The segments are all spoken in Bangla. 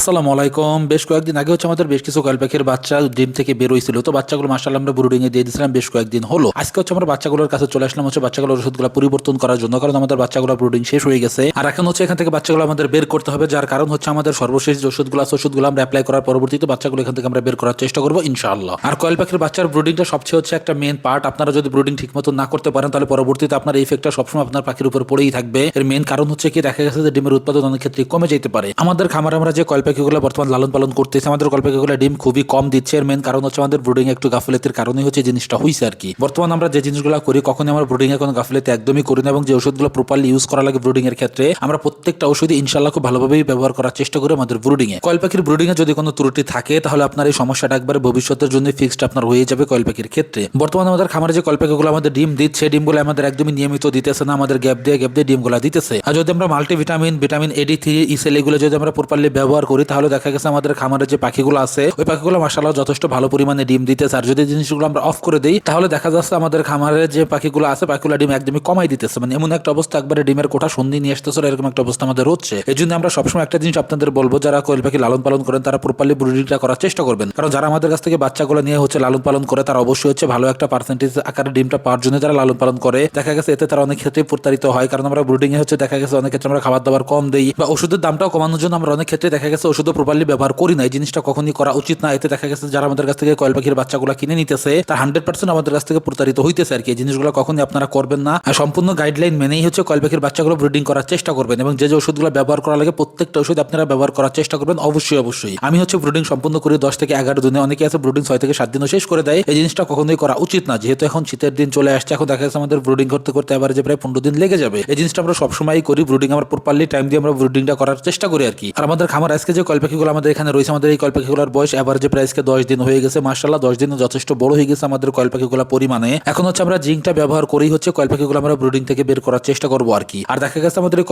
আসসালামু আলাইকুম। বেশ কয়েকদিন আগে হচ্ছে আমাদের বেশ কিছু পাখির বাচ্চা ডিম থেকে বের হয়েছিল। তো বাচ্চাগুলো মাসাল আমরা ব্রুডিং এ দিয়ে দিয়েছিলাম, বেশ কয়েকদিন হলো। আজকে হচ্ছে আমরা বাচ্চাগুলোর কাছে চলে আসলাম হচ্ছে বাচ্চাগুলোর ওষুধগুলো পরিবর্তন করার জন্য, কারণ আমাদের বাচ্চাগুলো ব্রুডিং শেষ হয়ে গেছে। আর এখন হচ্ছে এখান থেকে বাচ্চাগুলো আমাদের বের করতে হবে, যার কারণ হচ্ছে আমাদের সর্বশেষ যে ওষুধগুলো আছে, ওষুধগুলো আমরা অ্যাপ্লাই করার পরবর্তীতে বাচ্চাগুলো এখান থেকে আমরা বের করার চেষ্টা করব, ইনশাআল্লাহ। আর কয়েল পাখির বাচ্চার ব্রুডিংটা সবচেয়ে হচ্ছে একটা মেন পার্ট আপনারা যদি ব্রুডিং ঠিক মতো না করতে পারেন, তাহলে পরবর্তীতে আপনার এই ইফেক্টটা সবসময় আপনার পাখির উপর পড়েই থাকবে। এর মেন কারণ হচ্ছে কি, দেখা গেছে যে ডিমের উৎপাদন অনেক ক্ষেত্রে কমে যেতে পারে। আমাদের খামারে আমরা যে কয়েল পাখিগুলো বর্তমান লালন পালন করতেছি আমাদের কয়েল পাখিগুলো ডিম খুবই কম দিচ্ছে এর মেন কারণ হচ্ছে আমাদের ব্রুডিং একটু গাফিলতির কারণে হচ্ছে জিনিসটা হয়েছে আর কি বর্তমান আমরা যে জিনিসগুলো করি কখনই আমরা ব্রুডিং এ কোনো গাফিলতি একদমই করি না এবং যে ওষুধগুলো প্রপারলি ইউজ করা লাগে ব্রুডিং এর ক্ষেত্রে আমরা প্রত্যেকটা ওষুধই ইনশাল্লাহ খুব ভালোভাবেই ব্যবহার করার চেষ্টা করি আমাদের ব্রুডিং এ কয়েল পাখির ব্রুডিং এ যদি কোনো ত্রুটি থাকে তাহলে আপনার এই সমস্যাটা একবার ভবিষ্যতের জন্য ফিক্সড আপনার হয়ে যাবে কয়েল পাখির ক্ষেত্রে বর্তমানে আমাদের খামারে যে কয়েল পাখিগুলো আমাদের ডিম দিচ্ছে ডিমগুলো আমাদের একদমই নিয়মিত দিতেছে না আমাদের গ্যাপ দিয়ে গ্যাপ দিয়ে ডিমগুলো দিতেছে আর যদি আমরা multivitamin vitamin A D three ইসেল এগুলো যদি আমরা প্রপারলি ব্যবহার করি তাহলে দেখা গেছে আমাদের খামারে যে পাখিগুলো আছে, ওই পাখিগুলো মাসাল্লাহ যথেষ্ট ভালো পরিমাণে ডিম দিতেছে আর যদি জিনিসগুলো আমরা অফ করে দিই, তাহলে দেখা যাচ্ছে আমাদের খামারে যে পাখিগুলো আছে, পাখিগুলো ডিম একদমই কমাই দিতেছে। মানে এমন একটা অবস্থা, একবারে ডিমের কোঠা সন্ধি নিয়ে আসতেছে এরকম একটা অবস্থা আমাদের হচ্ছে। এই জন্য আমরা সবসময় একটা জিনিস আপনাদের বলব, যারা কোয়েল পাখি লালন পালন করেন, তারা প্রপারলি ব্রুডিংটা করার চেষ্টা করবেন। কারণ যারা আমাদের কাছ থেকে বাচ্চাগুলো নিয়ে হচ্ছে লালন পালন করে, তারা অবশ্যই হচ্ছে ভালো একটা পার্সেন্টেজ আকারে ডিমটা পাওয়ার জন্য তারা লালন পালন করে, দেখা গেছে এতে তারা অনেক ক্ষেত্রে প্রতারিত হয়। কারণ আমরা ব্রুডিং এ হচ্ছে দেখা গেছে অনেক ক্ষেত্রে আমরা খাবার দাবার কম দেই, বা ওষুধের দামটাও কমানোর জন্য আমরা অনেক ক্ষেত্রে দেখা গেছে ওষুধও প্রপারলি ব্যবহার করি না এই জিনিসটা কখনই করা উচিত না। এতে দেখা গেছে যারা আমাদের কাছ থেকে কয়েল পাখির বাচ্চাগুলো কিনে নিতেছে, তার হান্ড্রেড পার্সেন্ট আমাদের কাছ থেকে প্রতারিত হইতেছে আর কি। এই জিনিসগুলো কখনই আপনারা করবেন না। সম্পূর্ণ গাইডলাইন মেনেই হচ্ছে কয়েল পাখির বাচ্চাগুলো ব্রিডিং করার চেষ্টা করবেন এবং যে যে ওষুধগুলো ব্যবহার করা লাগে প্রত্যেকটা ওষুধ আপনারা ব্যবহার করার চেষ্টা করবেন, অবশ্যই অবশ্যই। আমি হচ্ছে ব্রিডিং সম্পূর্ণ করি, দশ থেকে এগারো দিনে। অনেকে আছে ব্রিডিং ছয় থেকে সাত দিনও শেষ করে দেয়। এই জিনিসটা কখনোই করা উচিত না। যেহেতু এখন শীতের দিন চলে আসছে, এখন দেখা যাচ্ছে আমাদের ব্রিডিং করতে করতে এবার যে প্রায় পনেরো দিন লেগে যাবে। এই জিনিসটা আমরা সবসময় করি ব্রিডিং আমরা প্রপারলি টাইম দিয়ে আমরা ব্রিডিংটা করার চেষ্টা করি আর কি। আর আমাদের খামার আজকে যে কলপাখিগুলো আমাদের এখানে রয়েছে, আমাদের এই কলপাখিগুলোর বয়স এভারেজে প্রায় আজকে দশ দিন হয়ে গেছে। মার্শাল্লাহ দশ দিনে যথেষ্ট বড় হয়ে গেছে আমাদের কলপাখিগুলো পরিমাণে। এখন হচ্ছে আমরা জিঙ্কটা ব্যবহার করেই হচ্ছে কলপাখিগুলো আমরা ব্রিডিং থেকে বের করার চেষ্টা করব আর কি। আর দেখা গেছে আমাদের এই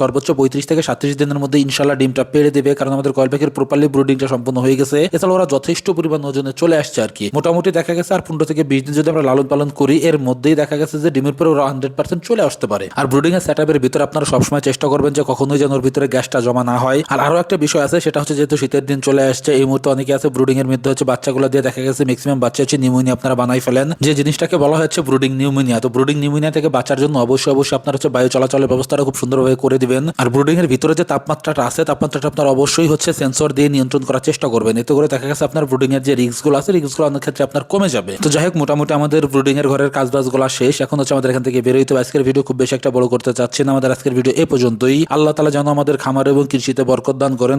সর্বোচ্চ পঁয়ত্রিশ থেকে সাতত্রিশ দিনের মধ্যে ইনশাল্লাহ ডিমটা পেড়ে দেবে, কারণ আমাদের কলপাখির প্রপারলি ব্রিডিংটা সম্পূর্ণ হয়ে গেছে। এছাড়া ওরা যথেষ্ট পরিমাণ ওজনে চলে আসছে আর কি। মোটামুটি দেখা গেছে আর পনেরো থেকে বিশ দিন যদি আমরা লালন পালন করি, এর মধ্যেই দেখা গেছে যে ডিমের পরে ওরা হান্ড্রেড পার্সেন্ট চলে আসতে পারে। আর ব্রিডিং এর সেট আপের ভিতরে আপনারা সবসময় চেষ্টা করবেন যে কখনোই যেন ওর ভিতরে গ্যাসটা জমা না হয়। আর আরও একটা বিষয় আছে, সেটা হচ্ছে যেহেতু শীতের দিন চলে আসছে, এই মুহূর্তে অনেকে আছে ব্রুডিং এর মধ্যে হচ্ছে বাচ্চাগুলো দিয়ে দেখা গেছে ম্যাক্সিমাম বাচ্চা হচ্ছে নিউমোনিয়া আপনারা বানাই ফেলেন। যে জিনিসটাকে বলা হচ্ছে ব্রুডিং নিউমোনিয়া তো ব্রুডিং নিউমোনিয়া থেকে বাঁচার জন্য অবশ্যই অবশ্যই আপনার হচ্ছে বায়ু চলাচলের ব্যবস্থাটা খুব সুন্দরভাবে করে দিবেন। আর ব্রুডিং এর ভিতরে যে তাপমাত্রাটা আছে, তাপমাত্রাটা আপনার অবশ্যই হচ্ছে সেন্সর দিয়ে নিয়ন্ত্রণ করার চেষ্টা করবেন। এতে করে দেখা গেছে আপনার ব্রুডিং এর যে রিস্কগুলো আছে রিস্কগুলো অনেক ক্ষেত্রে আপনার কমে যাবে। তো যাই হোক, মোটামুটি আমাদের ব্রুডিং এর ঘরের কাজ বাজগুলো শেষ। এখন হচ্ছে আমাদের এখান থেকে বেরোইতে হবে। আজকের ভিডিও খুব বেশি একটা বড় করতে চাচ্ছি না। আমাদের আজকের ভিডিও এ পর্যন্তই। আল্লাহ তালা যেন আমাদের খামার এবং কৃষিতে বরকত দান করেন।